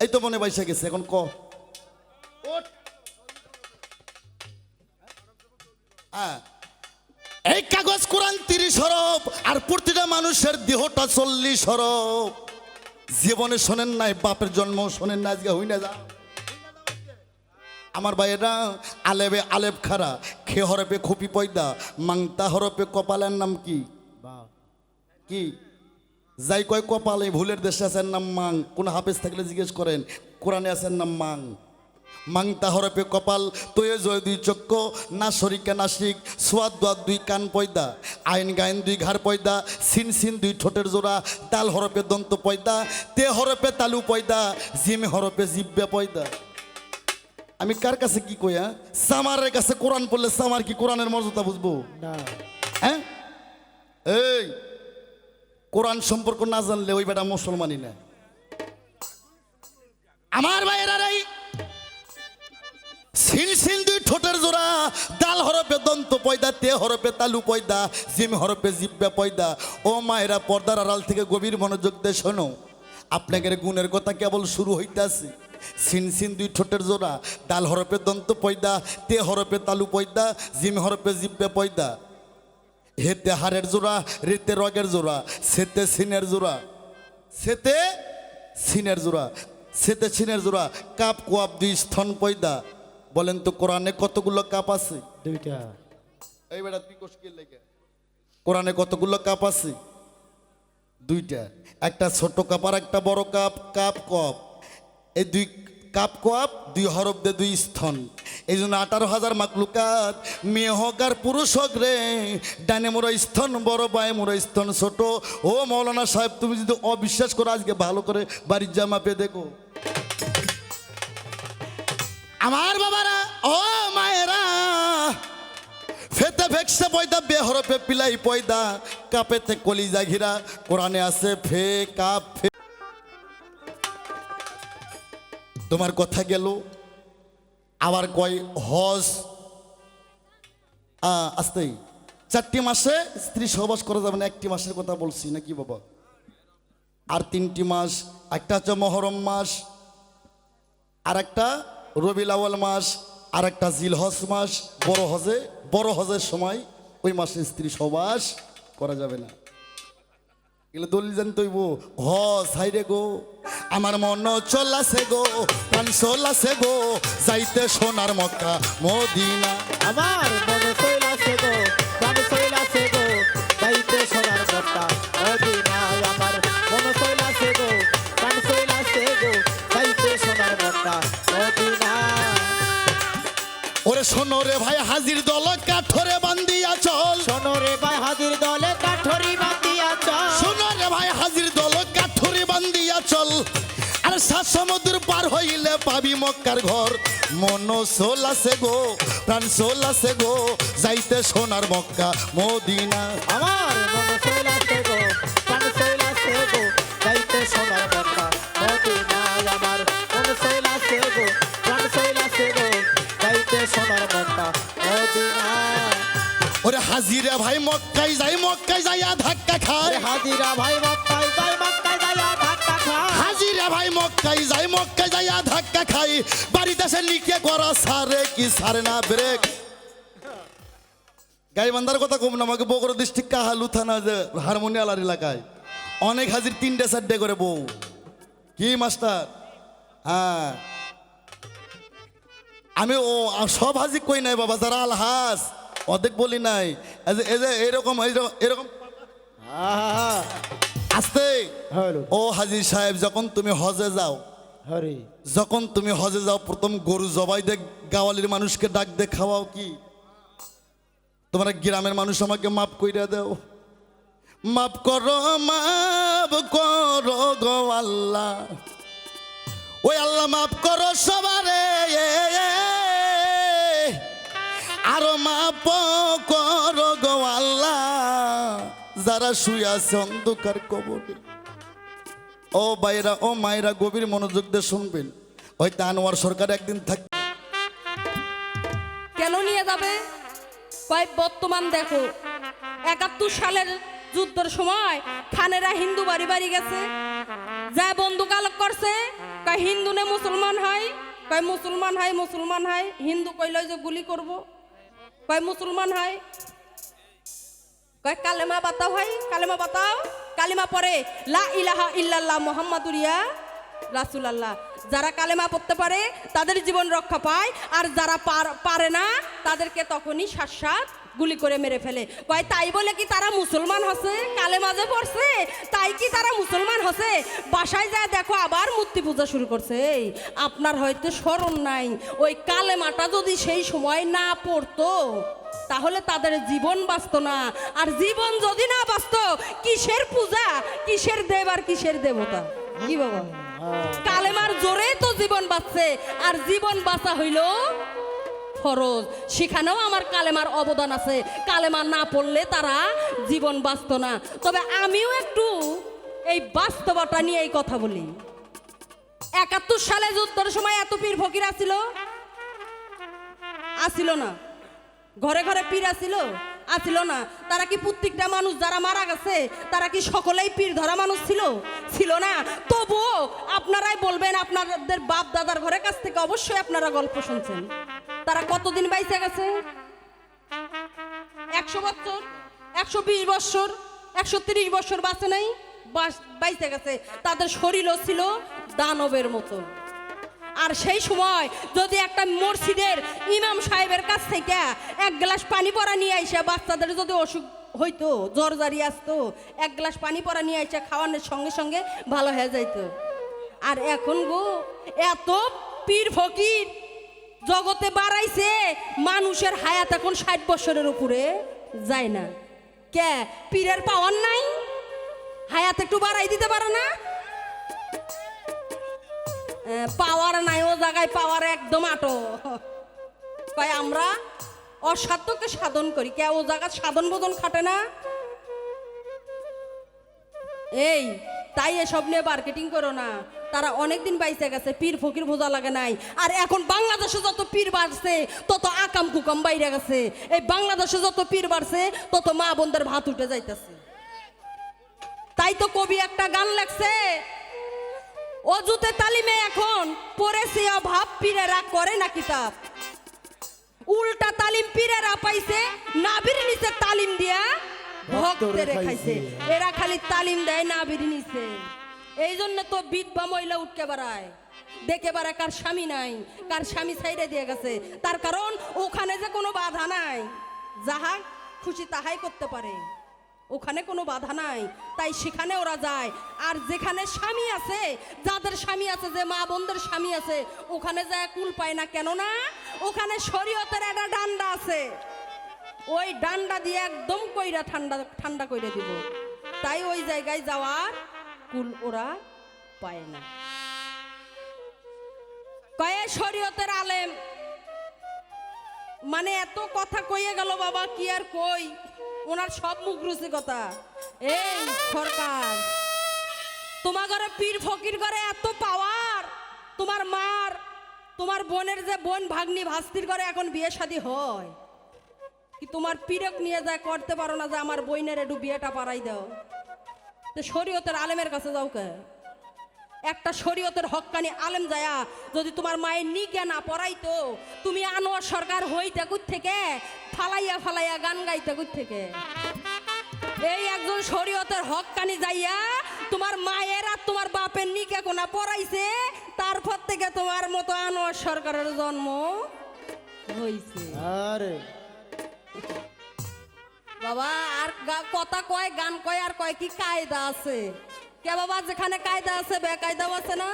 এই তো মনে বাইসা গেছে এখন ক? হ্যাঁ। এই কাগজ কোরআন তিরিশ হরফ আর প্রতিটা মানুষের দেহটা চল্লিশ হরফ। জীবনে শোনেন নাই বাপের জন্ম শোনেন না আজকে হই না যা। আমার ভাইয়েরা আলেবে আলেব খারা খে হরপে খুপি পয়দা মাংতা হরপে কপালের নাম কি? কি? যাই কয় কপাল এই ভুলের দেশে আছেন নাম মাং। কোন হাফেজ থাকলে জিজ্ঞেস করেন কোরআনে আছেন নাম মাং? মাংতা হরপে কপাল তয়ে জয় দুই চক্ষ না শরিকা নাসিক সোয়াদ দোয়াদ দুই কান পয়দা আইন গাইন দুই ঘাড় পয়দা সিন সিন দুই ঠোঁটের জোড়া তাল হরপে দন্ত পয়দা তে হরপে তালু পয়দা জিম হরপে জিব্বে পয়দা। আমি কার কাছে কি কইয়া সামারের কাছে কোরআন পড়লে সামার কি কোরআনের মর্যাদা বুঝব? না। হ্যাঁ? এই কোরআন সম্পর্ক না জানলে ওই বেটা মুসলমানই না। আমার ভাইয়েরা রে সিন সিন দুই ঠোঁটের জোড়া দাল হরপে দন্ত পয়দা, তে হরপে তালু পয়দা, জিম হরপে জিব্বা পয়দা। ও মায়েরা, পর্দার আড়াল থেকে গভীর মনোযোগ দিয়ে শোনো। আপনাদের গুণের কথা কেবল শুরু হইতাছে। সিন সিন দুই ঠোঁটের জোড়া, ডাল হরপে দন্ত পয়দা, তে হরপে তালু পয়দা, জিম হরপে জিব্বে পয়দা। হেতে হাড়ের জোড়া রেতে রগের জোড়া সেতে সিনের জোড়া সেতে সিনের জোড়া সেতে সিনের জোড়া কাপ কোয়াপ দুই স্তন পয়দা। বলেন তো কোরআনে কতগুলো কাপ আছে? দুইটা। এই বেটা তুই কোশকিল লেগে। কোরআনে কতগুলো কাপ আছে? দুইটা। একটা ছোট কাপ আর একটা বড় কাপ কাপ কপ এই দুই কাপ কপ দুই হরফ দে দুই স্থন। এই জন্য আঠারো হাজার মাকলুকাত, মেয়ে হোক আর পুরুষ হোক রে, ডানে মোরা স্থন, বড় বায়ে মোরা স্থন, ছোট। ও মৌলানা সাহেব, তুমি যদি অবিশ্বাস করো, আজকে ভালো করে বাড়ির জামা পেয়ে দেখো। আমার বাবারা, ও মায়েরা, ফেতে ফেকসে পয়দা বেহরপে পিলাই পয়দা, কাপেতে কলিজা ঘিরা, কোরআনে আছে ফে, কাপ, ফে তোমার কথা গেল। আবার কয় হজ। আ, আসতেই চারটি মাসে স্ত্রী সহবাস করা যাবে না একটি মাসের কথা বলছি নাকি বাবা? আর তিনটি মাস একটা হচ্ছে মহরম মাস আর একটা রবিল আওয়াল মাস আর একটা জিলহজ মাস। বড় হজে বড় হজের সময় ওই মাসে স্ত্রী সহবাস করা যাবে না। এগুলো দলিল জানতে হইব। হ সাইরে গো আমার মন চলাছে গো প্রাণ চলাছে গো যাইতে সোনার মক্কা মদিনা। আমার মনে চইলাছে গো প্রাণ চইলাছে গো যাইতে সোনার কথা মদিনা। আমার মনে চইলাছে গো প্রাণ চইলাছে গো যাইতে সোনার কথা মদিনা। ওরে শোনো রে ভাই হাজির দল কাঠরে বান্দিয়া চল। শোনো রে ভাই হাজির দলে কাঠরি ভাই হাজির দল কাঠরে বান্দিয়া চল। আর সাত সমুদ্র পার হইলে পাবি মক্কার ঘর। মন সোল আছে গো, প্রাণ সোল আছে গো, যাইতে সোনার মক্কা মদিনা। আমার মনে চইলাছে গো, প্রাণ চইলাছে গো, যাইতে সোনার কথা মদিনা। আমার মনে চইলাছে গো, প্রাণ চইলাছে গো, যাইতে সোনার কথা মদিনা। ওরে হাজিরা ভাই মক্কাই যাই মক্কাই যাইয়া ধাক্কা খায় হাজিরা ভাই মক্কায় যাই মক্কায় যাইয়া ধাক্কা খা হাজিরা ভাই মক্কাই যাই মক্কাই যাইয়া ধাক্কা খাই। বাড়িতে সে লিখে করা সারে কি সারে না ব্রেক। গাইবান্ধার কথা কম না আমাকে বগুড়া ডিস্ট্রিক্ট কাহালু থানা যে হারমোনিয়ালার এলাকায়। অনেক হাজির তিনটে চারটে করে বউ। কি মাস্টার? হ্যাঁ। আমি ও সব হাজি কই নাই বাবা যারা আলহাস অর্ধেক বলি নাই। এই যে- এরকম এরকম- আসতে। ও হাজির সাহেব যখন তুমি হজে যাও হরি। যখন তুমি হজে যাও প্রথম গরু জবাই দে গাওয়ালির মানুষকে ডাক দে খাওয়াও কি? তোমরা গ্রামের মানুষ আমাকে মাফ কইরা দেও। মাফ করো মাফ করো গো আল্লাহ। ওই আল্লাহ মাফ করো সবারে। আরও মাফ করো গো আল্লাহ। যারা শুয়ে আছে অন্ধকার কবরে। ও বাইরা ও মায়েরা, গভীর মনোযোগ দিয়ে শুনবেন। হয়তো আনোয়ার সরকার একদিন থাক কেন নিয়ে যাবে? কয় বর্তমান দেখো, একাত্তর সালের যুদ্ধের সময় খানেরা হিন্দু বাড়ি বাড়ি গেছে। যা বন্দুক আলোক করছে, কয় হিন্দু নে মুসলমান হয়, কয় মুসলমান হয় মুসলমান হয়, হিন্দু কইল যে গুলি করব। কয় মুসলমান হয়? কয় কালেমা বাতাও হয়? কালেমা বাতাও? কালেমা পরে লা ইলাহা ইল্লাল্লাহ মুহাম্মাদুরিয়া রাসুলাল্লাহ। যারা কালেমা পড়তে পারে, তাদের জীবন রক্ষা পায়, আর যারা পারে না, তাদেরকে তখনই শাসাত গুলি করে মেরে ফেলে। কয় তাই বলে কি তারা মুসলমান হসে? কালে মাঝে পড়ছে? তাই কি তারা মুসলমান হসে? বাসায় যায় দেখো আবার মূর্তি পূজা শুরু করছে। এই আপনার হয়তো স্মরণ নাই। ওই কালেমাটা যদি সেই সময় না পড়তো তাহলে তাদের জীবন বাঁচত না। আর জীবন যদি না বাঁচত কিসের পূজা? কিসের দেব আর কিসের দেবতা? কি বাবা? কালেমার জোরে তো জীবন বাঁচছে। আর জীবন বাঁচা হইল ফরজ। সেখানেও আমার কালেমার অবদান আছে। কালেমা না পড়লে তারা জীবন বাঁচত না। তবে আমিও একটু এই বাস্তবতা নিয়ে এই কথা বলি। একাত্তর সালে যুদ্ধের সময় এত পীর ফকির আসিল? আসিল না। ঘরে ঘরে পীর আসিল? আসিল না। তারা কি প্রত্যেকটা মানুষ যারা মারা গেছে, তারা কি সকলেই পীর ধরা মানুষ ছিল? ছিল না। তবুও আপনারাই বলবেন, আপনাদের বাপ দাদার ঘরের কাছ থেকে অবশ্যই আপনারা গল্প শুনছেন। তারা কতদিন বাইসে গেছে? একশো বছর, একশো বিশ বছর, একশো তিরিশ বছর বাঁচে নাই বাইসে গেছে। তাদের শরীরও ছিল দানবের মতো। আর সেই সময় যদি একটা মসজিদের ইমাম সাহেবের কাছ থেকে এক গ্লাস পানি পরা নিয়ে আইসা, বাচ্চাদের যদি অসুখ হইতো, জ্বর জারি আসতো, এক গ্লাস পানি পরা নিয়ে আইসা খাওয়ানোর সঙ্গে সঙ্গে ভালো হয়ে যাইতো। আর এখন গো, এত পীর ফকির জগতে বাড়াইছে, মানুষের হায়াত এখন ষাট বছরের উপরে যায় না। কে? পীরের পাওয়ার নাই? হায়াত একটু বাড়াই দিতে পারে না? পাওয়ার নাই ও জায়গায়, পাওয়ার একদম আটো। তাই আমরা অসাধ্যকে সাধন করি। কে, ও জায়গা সাধন বোধন খাটে না? এই, তাই এসব নিয়ে মার্কেটিং করো না। তারা অনেক দিন বাইসে গেছে পীর ফকির বোঝা লাগে নাই। আর এখন বাংলাদেশে যত পীর বাড়ছে তত আকাম কুকাম বাইরে গেছে। এই বাংলাদেশে যত পীর বাড়ছে তত মা বোনদের ভাত উঠে যাইতেছে। তাই তো কবি একটা গান লেখছে অজুতে তালিমে এখন পড়েছে অভাব পীরেরা করে না কিতাব। উল্টা তালিম পীরেরা পাইছে নাবির নিচে তালিম দিয়া ভক্তের খাইছে। এরা খালি তালিম দেয় নাবির নিচে। এই জন্য তো বিধবা মহিলা উঠকে বেড়ায়। দেখে বেড়ায় কার স্বামী নাই, কার স্বামী সাইডে দিয়ে গেছে। তার কারণ ওখানে যে কোনো বাধা নাই। যাহা খুশি তাহাই করতে পারে। ওখানে কোনো বাধা নাই, তাই সেখানে ওরা যায়। আর যেখানে স্বামী আছে, যাদের স্বামী আছে, যে মা বোনদের স্বামী আছে, ওখানে যায় কুল পায় না। কেন না ওখানে শরীয়তের একটা ডান্ডা আছে। ওই ডান্ডা দিয়ে একদম কইরা ঠান্ডা ঠান্ডা কইরা দিব। তাই ওই জায়গায় যাওয়ার কুল ওরা পায় না। কয়ে শরীয়তের আলেম মানে এত কথা কইয়ে গেল বাবা, কি আর কই? ওনার সব মুখ রুচি কথা। এই সরকার, তোমার ঘরে পীর ফকির ঘরে এত পাওয়ার, তোমার মার, তোমার বোনের যে বোন ভাগ্নি ভাস্তির ঘরে এখন বিয়ে শাদী হয়। কি তোমার পীরক নিয়ে যায়, করতে পারো না যে আমার বইনের একটু বিয়েটা পারাই দাও। শরীয়তের আলেমের কাছে যাও কে? একটা শরীয়তের হক্কানি আলেম যায়া যদি তোমার মায়ের নিকে না পড়াইতো, তুমি আনোয়ার সরকার হইতে কুত থেকে ফালাইয়া ফালাইয়া গান গাইতে কুত থেকে এই একজন শরীয়তের হক্কানি যাইয়া তোমার মায়ের আর তোমার বাপের নিকে কোনা পড়াইছে, তারপর থেকে তোমার মতো আনোয়ার সরকারের জন্ম হইছে। আরে। বাবা, আর কথা কয়, গান কয়, আর কয় কি কায়দা আছে? কে বাবা, যেখানে কায়দা আছে, বেকায়দাও আছে না?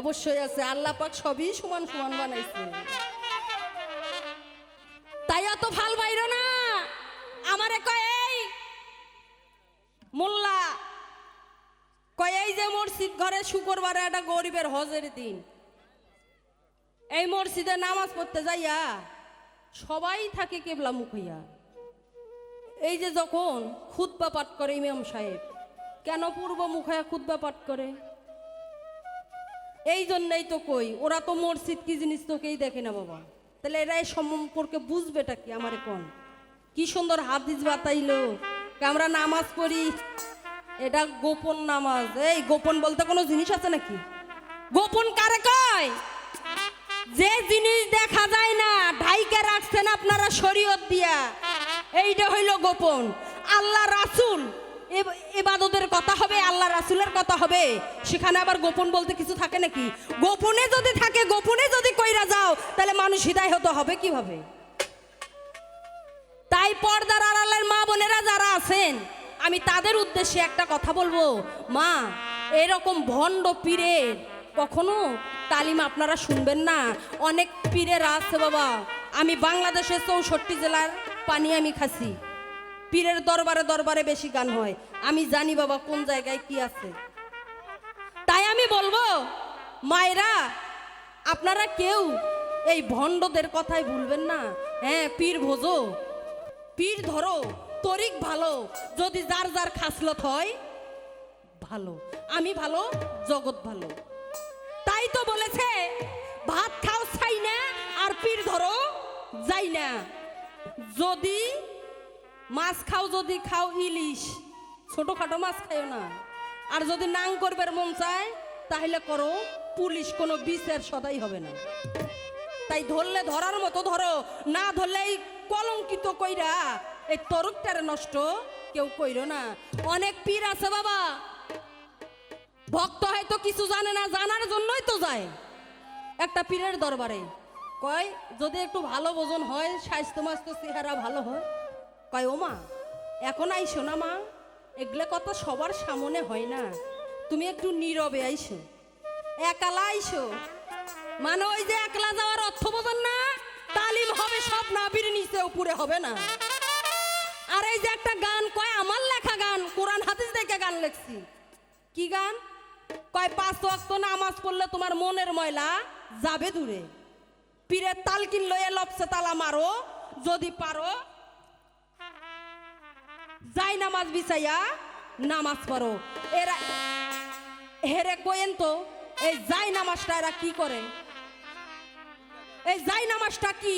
অবশ্যই আছে। আল্লাহ পাক সবই সমান সমান বানাইছে। তাই অত ভালো বাইর না। আমারে কয়, এই মোল্লা, কয়, এই যে মসজিদ ঘরে শুক্রবারে একটা গরিবের হজের দিন। এই মসজিদে নামাজ পড়তে যাইয়া সবাই থাকে কেবলা মুখ হইয়া। এই যে যখন খুতবা পাঠ করে ইমাম সাহেব, কেন পূর্ব মুখায়া খুতবা পাঠ করে? এই জন্যই তো কই, ওরা তো মসজিদ কি জিনিস তোকেই দেখে না বাবা। তাহলে এরা এই সম্পর্কে বুঝবেটা কি আমার কোন? কি সুন্দর হাদিস বাতাইলো আমরা নামাজ পড়ি? এটা গোপন নামাজ। এই গোপন বলতে কোনো জিনিস আছে নাকি? গোপন কারে কয়? যে জিনিস দেখা যায় না, ঢাইকে রাখছেন আপনারা শরীয়ত দিয়া। এইটা হইল গোপন। আল্লাহ রাসূল, এব- এবাদতের কথা হবে, আল্লাহ রাসূলের কথা হবে। সেখানে আবার গোপন বলতে কিছু থাকে নাকি? গোপনে যদি থাকে, গোপনে যদি কইরা যাও, তাহলে মানুষ হৃদয় হতে হবে কীভাবে? তাই পর্দার আড়ালের মা বোনেরা যারা আছেন, আমি তাদের উদ্দেশ্যে একটা কথা বলব। মা, এরকম ভণ্ড পীরের কখনো তালিম আপনারা শুনবেন না। অনেক পীরের আছে বাবা। আমি বাংলাদেশের চৌষট্টি জেলার পানি আমি খাসি পীরের দরবারে দরবারে বেশি গান হয়। আমি জানি বাবা কোন জায়গায় কি আছে। তাই আমি বলব, মায়েরা, আপনারা কেউ এই ভণ্ডদের কথাই ভুলবেন না। হ্যাঁ পীর ভোজো। পীর ধরো, তরিক ভালো। যদি যার যার খাসলত হয়, ভালো। আমি ভালো, জগৎ ভালো। তাই তো বলেছে, ভাত খাও ছাই না, আর পীর ধরো, যাই না। যদি মাছ খাও, যদি খাও ইলিশ, ছোটখাটো মাছ খাইও না। আর যদি নাং করবার মন চায়, তাহলে করো, পুলিশ কোনো বিচার সদাই হবে না। তাই ধরলে ধরার মতো ধরো, না ধরলে এই কলঙ্কিত কইরা এই তরুকটারে নষ্ট কেউ কইরো না। অনেক পীর আছে বাবা। ভক্ত হয়তো কিছু জানে না, জানার জন্যই তো যায়। একটা পীরের দরবারে কয়, যদি একটু ভালো ওজন হয়, স্বাস্থ্য মাস্তো চেহারা ভালো হয়? কয় ও মা এখন আইসো না মা, এগুলো কথা সবার সামনে হয় না। তুমি একটু নীরবে আইসো। একালা আইসো। মানে ওই যে একলা যাওয়ার অর্থ বোঝেন না? তালিম হবে সব নাবির নিচে, উপরে হবে না। আর এই যে একটা গান, কয়, আমার লেখা গান, কোরআন হাদিস দেখে গান লেখছি। কি গান? কয়, পাঁচ ওয়াক্ত নামাজ পড়লে তোমার মনের ময়লা যাবে দূরে। পীরের তালকিন লয়ে লপসে তালা মারো, যদি পারো। যাই নামাজ বিছাইয়া নামাজ পড়ো। এরা হেরে কোয়েন তো, এই যাই নামাজটা এরা কি করে? এই যাই নামাজটা কি?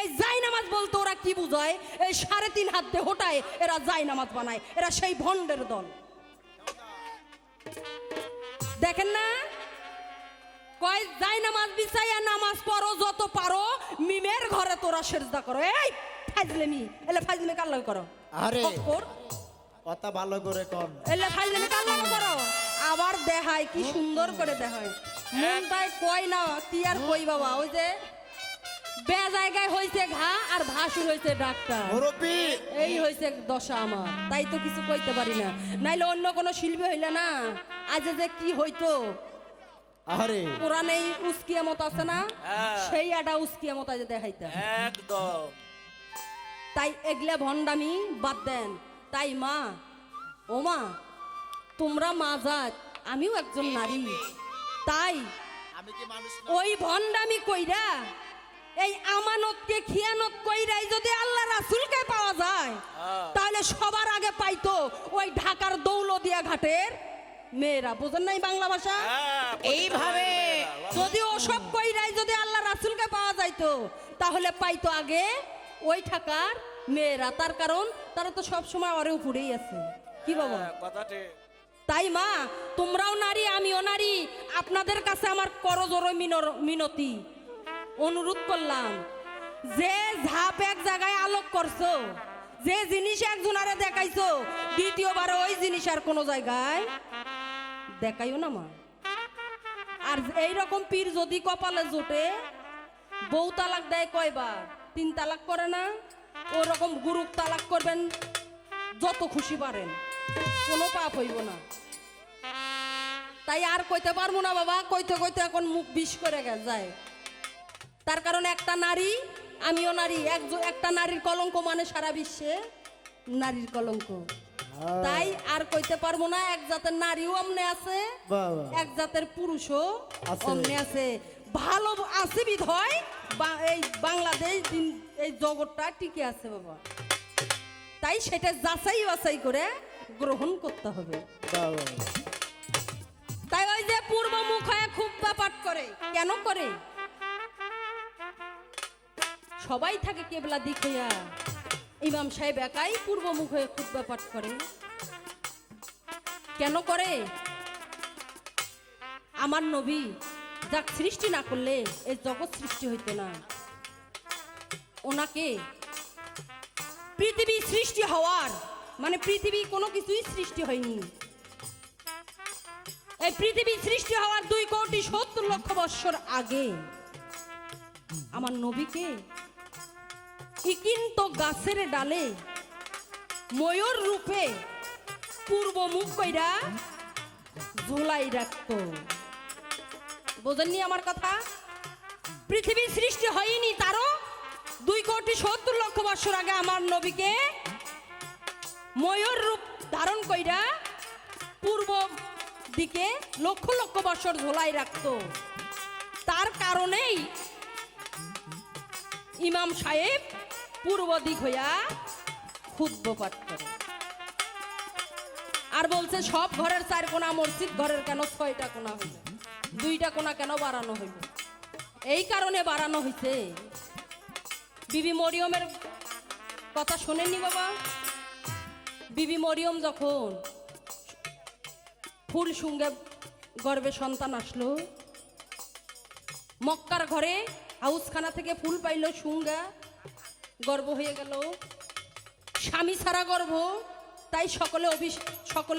এই যাই নামাজ বলতে ওরা কি বুঝায়? এই সাড়ে তিন হাত দিয়ে হোটায় এরা যাই নামাজ বানায়। এরা সেই ভণ্ডের দল। দেখেন না? কয় যাই নামাজ বিছাইয়া নামাজ পড়ো যত পারো মিমের ঘরে তোরা সেজদা করো। এই ফাজলেমি। এলে ফাজলেমি কার লাগে করো? আরে কথা ভালো করে এলে ফাজলেমি কার লাগে করো? আবার দেখায় কি সুন্দর করে দেখায়। কয় না কি আর কই বাবা ওই যে বে জায়গায় হইছে ঘা আর ভাসুর হইছে ডাক্তার। এই হয়েছে দশা আমার তাই তো কিছু কইতে পারি না। নাইলে অন্য কোনো শিল্পী হইলে না। আজ যে কি হইতো? আরে। কোরআনে উস্কিয়া মত আছে না? হ্যাঁ। সেই একটা উস্কিয়া মত আজ দেখাইতে একদম। তাই এগলা ভণ্ডামি বাদ দেন। তাই মা ও মা তোমরা মা জাত আমিও একজন নারী। তাই ওই ভণ্ডামি কইরা এই আমানতকে খিয়ানত কইরাই যদি আল্লাহ রাসূলকে পাওয়া যায় হ্যাঁ। তাহলে সবার আগে পাইতো ওই ঢাকার দৌলদিয়া ঘাটের মেয়েরা বুঝেন নাই বাংলা ভাষা? হ্যাঁ, এইভাবে যদি ওসব কইরাই যদি আল্লাহ রাসূলকে পাওয়া যাইতো তাহলে পাইতো আগে ওই ঢাকার মেয়েরা। তার কারণ তারা তো সব সময় ওরে উপরেই আছে। কি বাবা? হ্যাঁ, তাই মা তোমরাও নারী আমিও নারী। আপনাদের কাছে আমার করজোর মিনতি। অনুরোধ করলাম যে ঝাপ এক জায়গায় আলোক করছ যে জিনিস একজনারে দেখাইছো দ্বিতীয়বার ওই জিনিস আর কোনো জায়গায় দেখাইও না, মা। আর এই রকম পীর যদি কপালে জোটে, বউ তালাক দেয় কয়বার? তিন তালাক করে না? ওরকম গুরুপ তালাক করবেন, যত খুশি পারেন। কোনো পাপ হইব না। তাই আর কইতে পারব না, বাবা। কইতে কইতে এখন মুখ বিষ করে যায়। তার কারণ একটা নারী, আমিও নারী একজন একটা নারীর কলঙ্ক মানে সারা বিশ্বে নারীর কলঙ্ক। তাই আর কইতে পারব না এক জাতের নারীও অমনে আছে এক জাতের পুরুষও অমনে আছে। ভালো আছে বিধয় এই বাংলাদেশ দিন- এই জগৎটা টিকে আছে বাবা। তাই সেটা যাচাই বাছাই করে গ্রহণ করতে হবে। তাই ওই যে পূর্ব মুখ হয়ে খুব পাঠ করে কেন করে? সবাই থাকে কেবলা দিক হইয়া। ইমাম সাহেব একাই পূর্ব মুখ খুব পাঠ করে কেন করে? আমার নবী যাক সৃষ্টি না করলে এই জগৎ সৃষ্টি হইতো না। ওনাকে পৃথিবী সৃষ্টি হওয়ার মানে পৃথিবী কোনো কিছুই সৃষ্টি হয়নি। এই পৃথিবী সৃষ্টি হওয়ার দুই কোটি সত্তর লক্ষ বৎসর আগে আমার নবীকে ইকিন্ত গাছের ডালে, ময়ূর রূপে পূর্ব মুখ কইরা ঝোলাই রাখত। বোঝেননি আমার কথা? পৃথিবী সৃষ্টি হয়নি তারও দুই কোটি সত্তর লক্ষ বছর আগে আমার নবীকে ময়ূর রূপ ধারণ কইরা পূর্ব দিকে লক্ষ লক্ষ বছর ঝোলাই রাখত। তার কারণেই ইমাম সাহেব পূর্ব দিক হইয়া খুদ্ব পাঠ করে। আর বলছে, সব ঘরের চার কোনা মসজিদ, ঘরের কেন ছয়টা কোনা হইল? দুইটা কোনা কেন বাড়ানো হইল? এই কারণে বাড়ানো হইছে। বিবি মরিয়মের কথা শোনেননি বাবা? বিবি মরিয়ম যখন ফুল সঙ্গে গর্বে সন্তান আসলো, মক্কার ঘরে হাউসখানা থেকে ফুল পাইল সুঙ্গা গর্ব হয়ে গেল। স্বামী ছাড়া গর্ব তাই সকলে অভিষ সকলে